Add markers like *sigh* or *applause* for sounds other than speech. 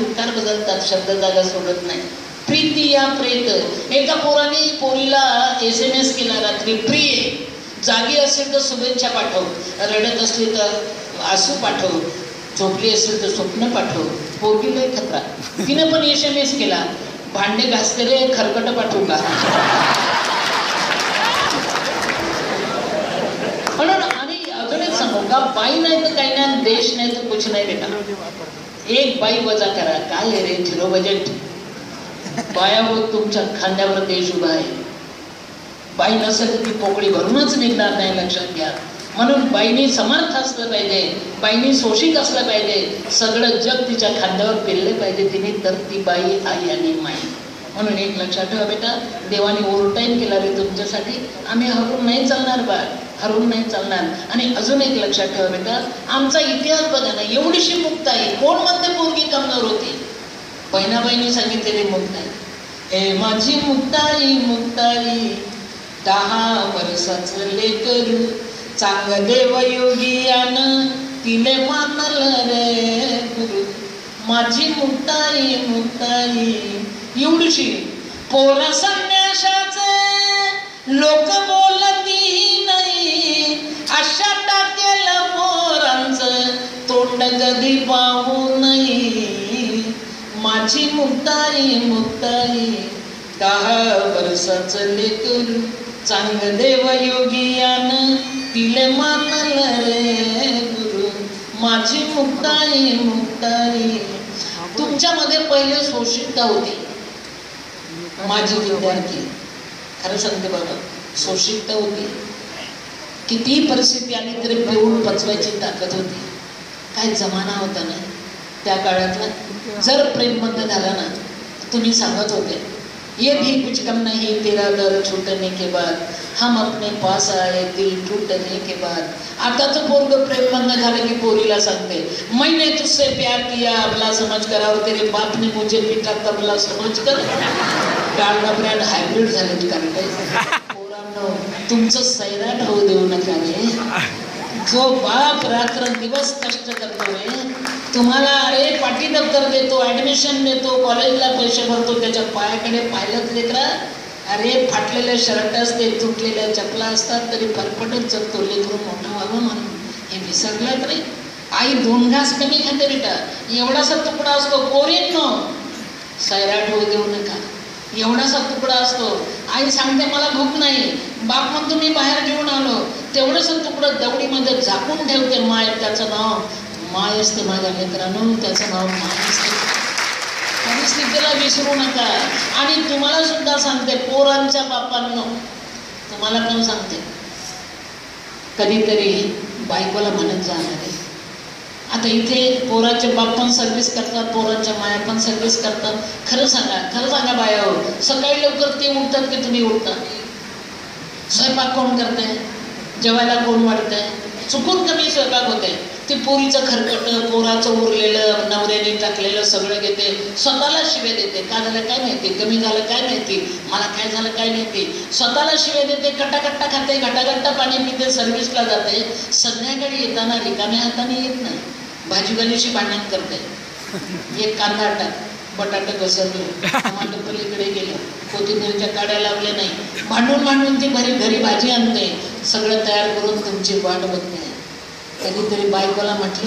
उतार बदलतात शब्द जागा सोडत नाही. प्रीती या प्रेत. एका पोराने पोरीला एस एम एस केला रात्री प्रिय जागी असेल तर शुभेच्छा पाठव. रडत असली तर आसू पाठव. झोपली असेल तर स्वप्न पाठव. पोरगी लय खतरा. तिनं पण एस एम एस केला. भांडे घासते रे खरकट पाठवू का? म्हणून आणि अजून एक सांगू का बाई नाही तर काही नाही देश नाही तर कुछ नाही बेटा. एक बाई वजा करा. काय रे? झिरो बजेट बायावर तुमच्या खांद्यावर देश उभा आहे. बाई नसेल ती पोकळी भरूनच निघणार नाही लक्षात घ्या. म्हणून बाईने समर्थ असलं पाहिजे. बाईनी शोषिक असलं पाहिजे. सगळं जग तिच्या खांद्यावर पेरलं पाहिजे तिने तर ती बाई आई आणि माई. म्हणून एक लक्षात ठेवा बेटा. देवाने ओव्हर टाईम केला रे तुमच्यासाठी. आम्ही हरून नाही चालणार बा हरवून नाही चालणार. आणि अजून एक लक्षात ठेवा बेटा आमचा इतिहास बघा ना एवढीशी मुक्त आहे. कोण म्हणते पोरगी कमजोर होती? बहिणाबाईंनी सांगितलेली सांगितलेली मुक्ताई हे माझी मुक्ताई मुक्ताई दहा वर्षाचं लेकरू चांग देवयोगियान तिने मानल रे गुरु. माझी मुक्ताई मुक्ताई एवढीशी पोर संन्याशाचे लोक बोल कधी पाहू नाही माझी मुक्ताई मुक्ताई दहा वर्षाचं लेकरू चांग देवयोगियान तिले मानल रे गुरु. माझी मुक्ताई मुक्ताई तुमच्यामध्ये पहिले शोषितता होती. माझी विद्यार्थी. खरं सांगते बाबा शोषितता होती. कितीही परिस्थिती आली तरी पिऊन पचवायची ताकद होती. काय जमाना होता ना त्या काळातला जर प्रेमबंध झाला ना तुम्ही सांगत होते ये भी कुछ कम नहीं तेरा दर छूटने के बाद हम अपने पास आए दिल टूटने के बाद. आता तो पोरग प्रेमबंध झालं की पोरीला सांगते मैंने तुझसे प्यार किया अबला समझ कर और तेरे बाप ने मुझे पीटा तबला समझ कर. काढला ब्रँड हायब्रिड झालेत कारण *laughs* पोरांनो तुमचं सैराट होऊ देऊ नका रे. जो बाप रात्र दिवस कष्ट करतो रे तुम्हाला अरे पाठी दप्तर देतो ऍडमिशन देतो कॉलेजला पैसे भरतो त्याच्या पायाकडे पाहिलं लेकरा अरे फाटलेले शर्ट असते तुटलेल्या चपला असतात तरी फरफटच जगतो लेकरू मोठं व्हावं म्हणून. हे विसरलं रे आई दोन घास कमी खाते बेटा. एवढासा तुकडा असतो कोरीन सैराट होऊ देऊ नका. एवढासा तुकडा असतो. आई सांगते मला भूक नाही. बाप म्हणतो मी बाहेर घेऊन आलो. तेवढंच तुकडं दवडीमध्ये झाकून ठेवते माय त्याचं नाव माय असते माझ्या मित्रांनो त्याचं नाव माय असते. परिस्थितीला विसरू नका. आणि तुम्हाला सुद्धा सांगते पोरांच्या बापांनो तुम्हाला पण सांगते? कधीतरी बायकोला म्हणत जाणार आहे. आता इथे पोराचे बाप पण सर्व्हिस करतात पोरांच्या माया पण सर्व्हिस करतात. खरं सांगा खरं सांगा बाया सकाळी लवकर ते उठतात की तुम्ही उठता? स्वयंपाक कोण करते जेवायला कोण वाढतंय? चुकून कमी स्वयंपाक होते ते पोरीचं खरकट पोराचं उरलेलं नवऱ्याने टाकलेलं सगळं घेते. स्वतःला शिवे देते. का झालं काय माहिती? कमी झालं काय माहिती? मला काय झालं काय माहिती? स्वतःला शिव्या देते कट्टाकट्टा खाते घटाघट्टा पाणी पिते सर्व्हिसला जाते. संध्याकाळी येताना रिकाम्या हाताने येत नाही. भाजीवालीशी भांडण करते. एक कांदा टाक बटाटा घसरलं टमाटर पलीकडे गेलं कोथिंबीरच्या काड्या लावल्या नाही. भांडून भांडून ती घरी घरी भाजी आणते. सगळं तयार करून तुमची वाट बघते. कधीतरी बायकोला म्हटलं